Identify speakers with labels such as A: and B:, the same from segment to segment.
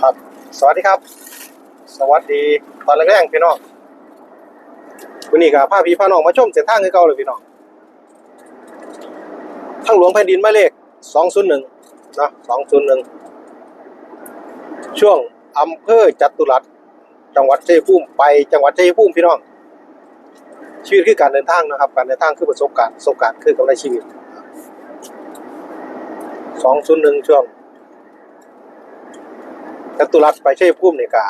A: ครับ สวัสดีครับ สวัสดีตอนแรกๆพี่น้องวันนี้กับพาพี่พาน้องมาชมเส้นทางเก่าเลยพี่น้องทางหลวงแผ่นดินหมายเลข201เนาะ201ช่วงอำเภอจตุรัสจังหวัดชัยภูมิไปจังหวัดชัยภูมิพี่น้องชีวิตคือการเดินทางนะครับ การเดินทางคือประสบการณ์ประสบการณ์คือกำไรชีวิต201ช่วง จตุรัสไปชัยภูมิเนี่ยก็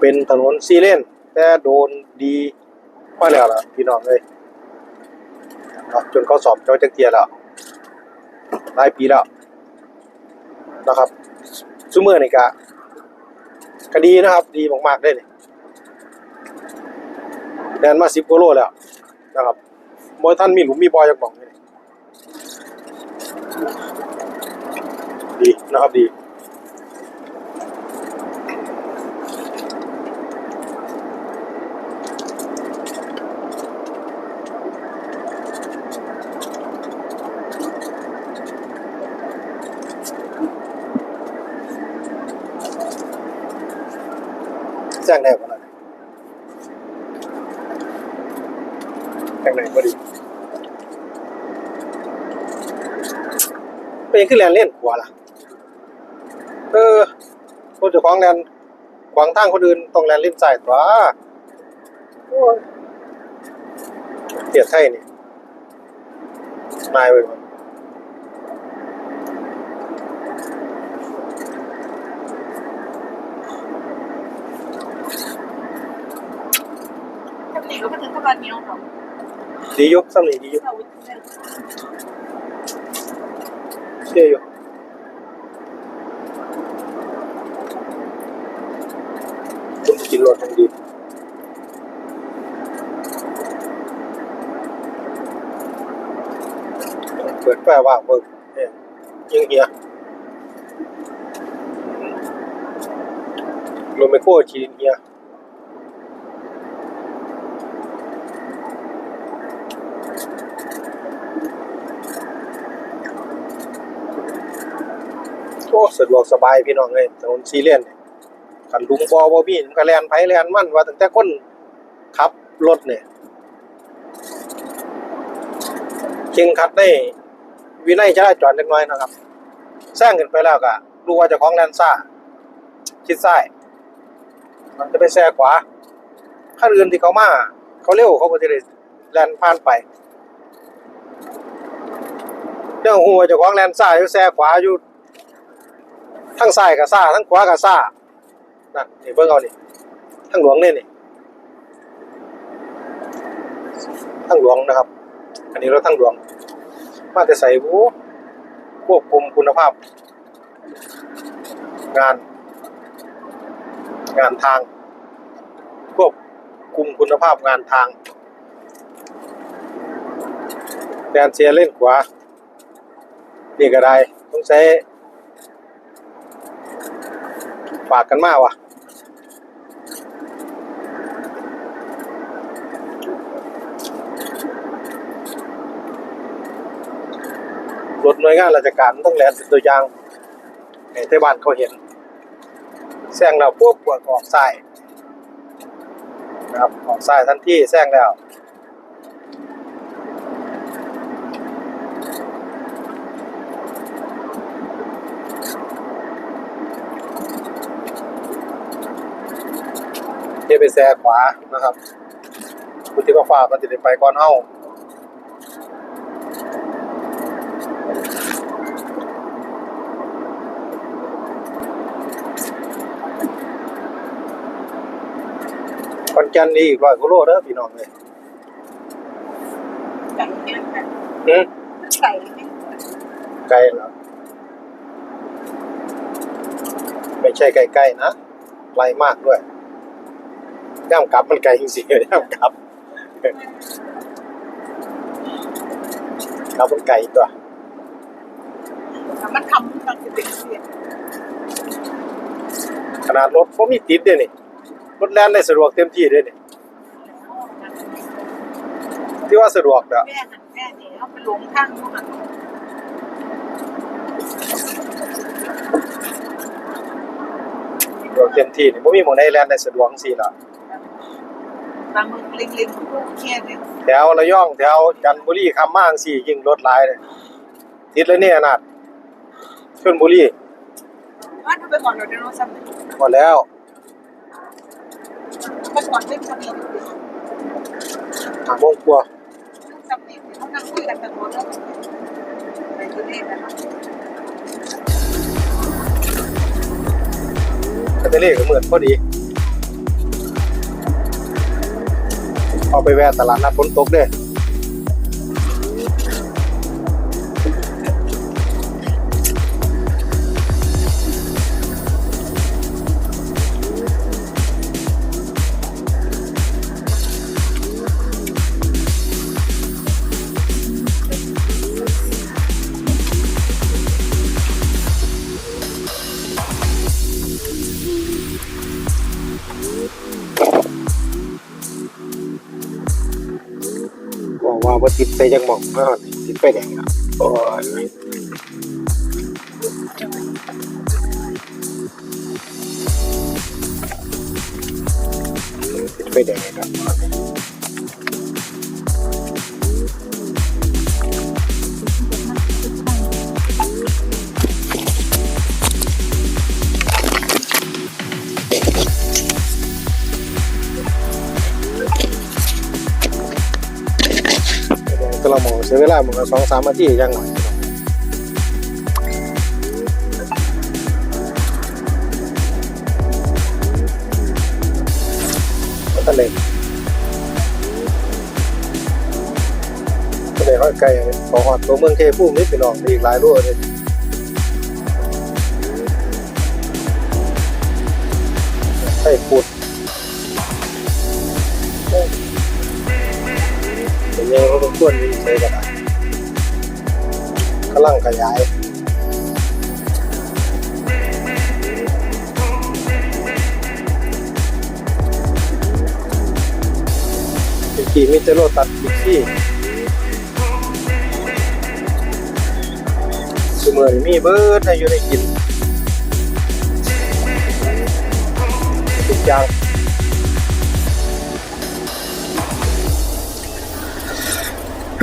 A: เป็นถนนซีเลนแต่โดนดีมาแล้วล่ะพี่น้องเลยนะจนเขาสอบเจ้าจักเทียแล้วหลายปีแล้วนะครับซูเมอร์นี่ก็ก็ดีนะครับ ดีมากๆเลยนี่แดนมาสิบกิโลแล้วนะครับบอยท่านมีหลุมมีบอยจากบอกนี่ดีนะครับดี แจ้งได้วันไหนแจ้งไหนพอดีเป็นยังขึ้นแลนเล่นกว่าล่ะ เออคนจะคล้าของแลนขวางทางคนอื่นต้องแลนเล่นใส่ตัวเสียดไทยนี่นายไปหมด
B: ทำหนีก็มาถึงตะวันนี้ของ
A: ดีอยุสำนีดีอยุ
B: เราวิ่งเล่น
A: เชื่ออยู่คุณกินรถทังดีเปิดไฟว่าเบิกเนี่ยยิงเฮียรเมโก้ชีนเฮีย โอ้สะดวกสบายพี่น้องเลยถนนซีเลียนกันลุงบอบอบี้มันแลนไผแลนมันว่าตั้งแต่คนขับรถเนี่ยเข่งขัดได้วินัยจราจรเล็กน้อยนะครับแซงขึ้นไปแล้วก็รู้ว่าจะของแลนซ่าชิดซ้ายมันจะไปแซงขวาข้างอื่นที่เขามาเขาเร็วเขาก็จะได้แลนผ่านไปเรื่องหัวเจ้าของแลนซ่าอยู่แซงขวาอยู่ ทั้งซ้ายกับซ่าทั้งขวากับซ่านั่นนี่เบิ่งเอานี่ทั้งหลวงเนี่ยนี่ทั้งหลวงนะครับ อันนี้รถทั้งหลวง มาแต่ใส่บูควบคุมคุณภาพ งาน งานทาง ควบคุมคุณภาพงานทางแดนเซียเล่นขวานี่ก็ได้ต้องใช้ ฝากกันมากว่ะรถหน่วยงานราชการต้องแลนตัวอย่างให้เทศบาลเขาเห็นแซงแล้วปุ๊บปวดออกซ้ายนะครับออกซ้ายทันทีแซงแล้ว เทไปแซงขวานะครับคุณที่ก็ฟ้ามันจะได้ไปก่อนเฮาคอนแก่นนี่อีกร้อยกิโลเด้อพี่น้องเลย
B: ไก่เนี่ยค่ะ
A: หืม
B: ไก่เนี่ย
A: ไกลเหรอไม่ใช่ใกล้ๆนะไกลมากด้วย ย่ามกลับมันไกลจริงๆย่ามกลับกลับมันไกลตัว
B: มันทำมันจะเป็นเสียง
A: ขนาดรถก็มีติดด้วยนี่รถแล่นได้สะดวกเต็มที่ด้วยนี่ที่ว่าสะดวกเด้อ
B: แม่หันแม่เนี่ยเอาไปหลงข้างนู้นอะ
A: ถเต็มที่นี่บ่มีหม้องใดแล่นได้สะดวกจังซี่ล่ะ
B: ตามมือเล็งๆผู้เครียดเนี่ย
A: แถวระยองแถวจันทบุรีคำม่างซี่ยิงรถหลายเลยติดเลยเนี่ยนาดชลบุรี
B: ว่าถ้าไปก่อนเราจะรู้ซ้ำ
A: หมดแล้ว
B: ไปก่อนไม่ทำเอง
A: หามงกว่า
B: ซ้ำเองเขานั่งคุยกันตะโกนแล้วไปตัวเลขนะคะ
A: แบตเตอรี่ก็เหมือนพอดี เอาไปแวะตลาดนัดฝนตกเด้ ว่าบ่ติดไปจังหม่องเนาติดไปแดงอะโอ้ยติดไปแดงอะก็ มองเสียเวลามันก็สองสามนาทียังหน่อยทะเลทะเลค่อยไกลขอหอดตัวเมืองเทพูมิตรไปลองไปอีกหลายรูเลยใช่พูด เยังไงก็ต้องควรมีใช้กันกำลังขยายเมื่อกี้มีแต่โรตัดบิ๊กซี่สมือนมีเบิร์ดให้อยู่ในกินทุกอย่าง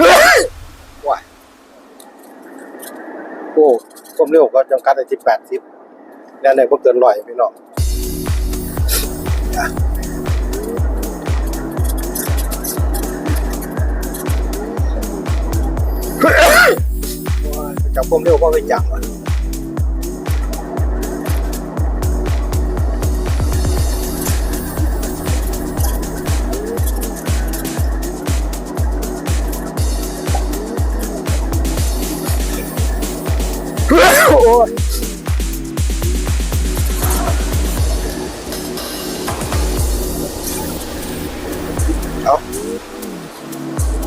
A: ว้ายโอ้ความเร็วก็จำกัดได้ที่แปดสิบแล้วไหนก็เกินร้อยพี่น้องอะจับผมเร็วก็ไปจับอะ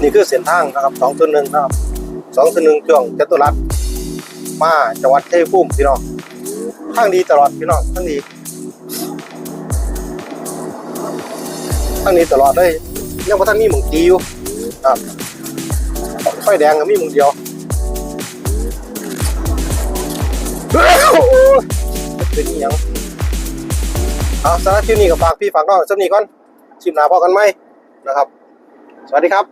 A: นี่คือเส้นทางนะครับสองตัวหนึ่งนะครับสองตัวหนึ่งช่วงจตุรัสมาจังหวัดเทพุ่มพี่น้องทางดีตลอดพี่น้องทางดีทางนี้ตลอดเลยยังพอท่านมีหมึงจีอยู่ครับไฟแดงก็มีหมึงเดียวเป็นอหยังเอาสาระคลิปนี้กับฝากพี่ฝากน้องสักนี้ก่อนชิมหนาพอกันไหมนะครับ สวัสดีครับ